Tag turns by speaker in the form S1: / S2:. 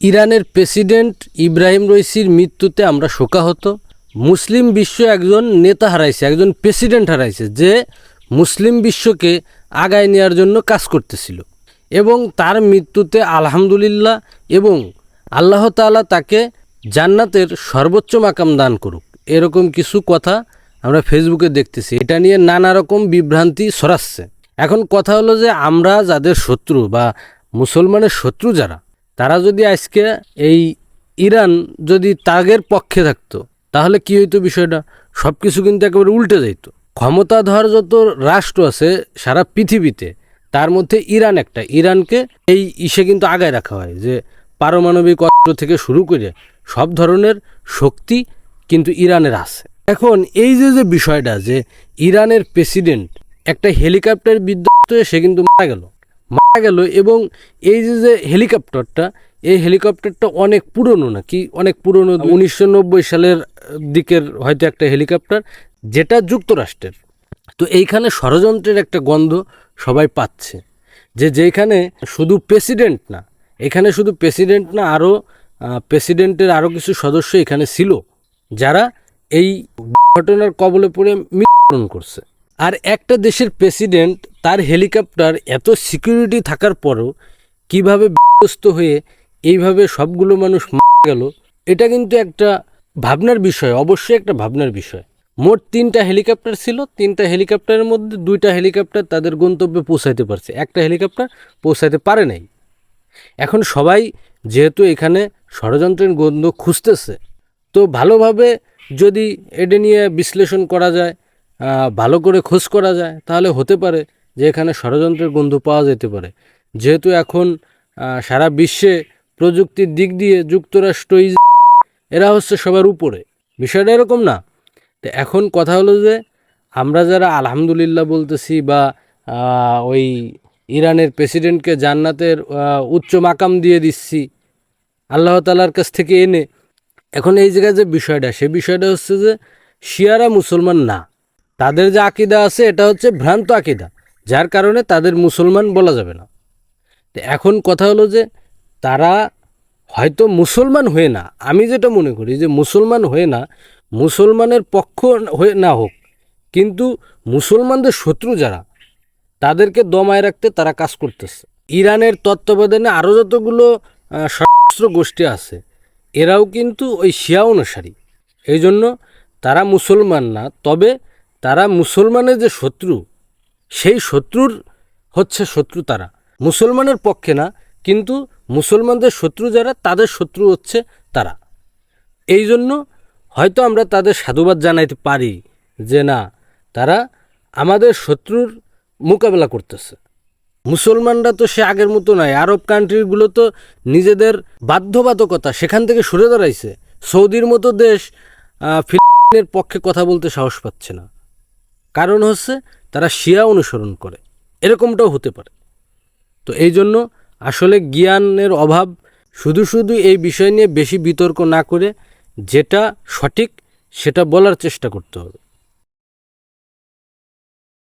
S1: ইরানের প্রেসিডেন্ট ইব্রাহিম রইসির মৃত্যুতে আমরা শোকাহত। মুসলিম বিশ্ব একজন নেতা হারাইছে, একজন প্রেসিডেন্ট হারাইছে, যে মুসলিম বিশ্বকে আগায় নেওয়ার জন্য কাজ করতেছিল। এবং তার মৃত্যুতে আলহামদুলিল্লাহ এবং আল্লাহ তাআলা তাকে জান্নাতের সর্বোচ্চ মাকাম দান করুক। এরকম কিছু কথা আমরা ফেসবুকে দেখতেছি। এটা নিয়ে নানা রকম বিভ্রান্তি ছড়াচ্ছে। এখন কথা হলো যে আমরা যাদের শত্রু বা মুসলমানের শত্রু যারা তারা যদি আজকে এই ইরান যদি তাগের পক্ষে থাকতো, তাহলে কি হইতো বিষয়টা? সব কিছু কিন্তু একেবারে উল্টে যাইতো। ক্ষমতাধর যত রাষ্ট্র আছে সারা পৃথিবীতে, তার মধ্যে ইরান একটা। ইরানকে এই ইসে কিন্তু আগায় রাখা হয় যে পারমাণবিক অস্ত্র থেকে শুরু করে সব ধরনের শক্তি কিন্তু ইরানের আছে। এখন এই যে যে বিষয়টা যে ইরানের প্রেসিডেন্ট একটা হেলিকপ্টার বিধ্বস্ত সে কিন্তু মারা গেল মারা গেল এবং এই যে যে হেলিকপ্টারটা এই হেলিকপ্টারটা অনেক পুরনো নাকি? অনেক পুরনো উনিশশো নব্বই সালের দিকের হয়তো একটা হেলিকপ্টার যেটা যুক্তরাষ্ট্রের। তো এইখানে ষড়যন্ত্রের একটা গন্ধ সবাই পাচ্ছে। যে যেখানে শুধু প্রেসিডেন্ট না এখানে শুধু প্রেসিডেন্ট না আরও প্রেসিডেন্টের আরও কিছু সদস্য এখানে ছিল যারা এই ঘটনার কবলে পড়ে মৃত্যুবরণ করছে। আর একটা দেশের প্রেসিডেন্ট তার হেলিকপ্টার এত সিকিউরিটি থাকার পরও কীভাবে বিধ্বস্ত হয়ে এইভাবে সবগুলো মানুষ মারা গেল, এটা কিন্তু একটা ভাবনার বিষয়, অবশ্যই একটা ভাবনার বিষয়। মোট তিনটা হেলিকপ্টার ছিল, তিনটা হেলিকপ্টারের মধ্যে দুইটা হেলিকপ্টার তাদের গন্তব্যে পৌঁছাইতে পারছে। একটা হেলিকপ্টার পৌঁছাইতে পারে নাই। এখন সবাই যেহেতু এখানে ষড়যন্ত্রের গন্ধ খুঁজতেছে, তো ভালোভাবে যদি এটা নিয়ে বিশ্লেষণ করা যায় ভালো করে খোঁজ করা যায়, তাহলে হতে পারে যে এখানে ষড়যন্ত্রের গন্ধ পাওয়া যেতে পারে। যেহেতু এখন সারা বিশ্বে প্রযুক্তির দিক দিয়ে যুক্তরাষ্ট্র এরা হচ্ছে সবার উপরে। বিষয়টা এরকম না। তো এখন কথা হলো যে, আমরা যারা আলহামদুলিল্লাহ বলতেছি বা ওই ইরানের প্রেসিডেন্টকে জান্নাতের উচ্চ মাকাম দিয়ে দিচ্ছি, আল্লাহ তালার কাছ থেকে এনে, এখন এই জায়গায় যে বিষয়টা, সে বিষয়টা হচ্ছে যে, শিয়ারা মুসলমান না। তাদের যে আকিদা আছে, এটা হচ্ছে ভ্রান্ত আকিদা, যার কারণে তাদের মুসলমান বলা যাবে না। তো এখন কথা হলো যে, তারা হয়তো মুসলমান হয়ে না, আমি যেটা মনে করি যে মুসলমান হয়ে না, মুসলমানের পক্ষ হয়ে না হোক, কিন্তু মুসলমানদের শত্রু যারা, তাদেরকে দমায় রাখতে তারা কাজ করতেছে। ইরানের তত্ত্বাবধানে আরও যতগুলো সশস্ত্র গোষ্ঠী আছে, এরাও কিন্তু ওই শিয়া অনুসারী। এই জন্য তারা মুসলমান না, তবে তারা মুসলমানের যে শত্রু, সেই শত্রুর হচ্ছে শত্রু তারা। মুসলমানের পক্ষে না, কিন্তু মুসলমানদের শত্রু যারা, তাদের শত্রু হচ্ছে তারা। এই জন্য হয়তো আমরা তাদের সাধুবাদ জানাইতে পারি যে না, তারা আমাদের শত্রুর মোকাবেলা করতেছে। মুসলমানরা তো সে আগের মতো নয় আরব কান্ট্রিগুলো তো নিজেদের বাধ্যবাধকতা সেখান থেকে সরে দাঁড়াইছে। সৌদির মতো দেশ ফিলিস্তিনের পক্ষে কথা বলতে সাহস পাচ্ছে না। কারণ হচ্ছে তারা শিয়া অনুসরণ করে। এরকমটাও হতে পারে। তো এই জন্য আসলে জ্ঞানের অভাব শুধু শুধু এই বিষয় নিয়ে বেশি বিতর্ক না করে যেটা সঠিক সেটা বলার চেষ্টা করতে হবে।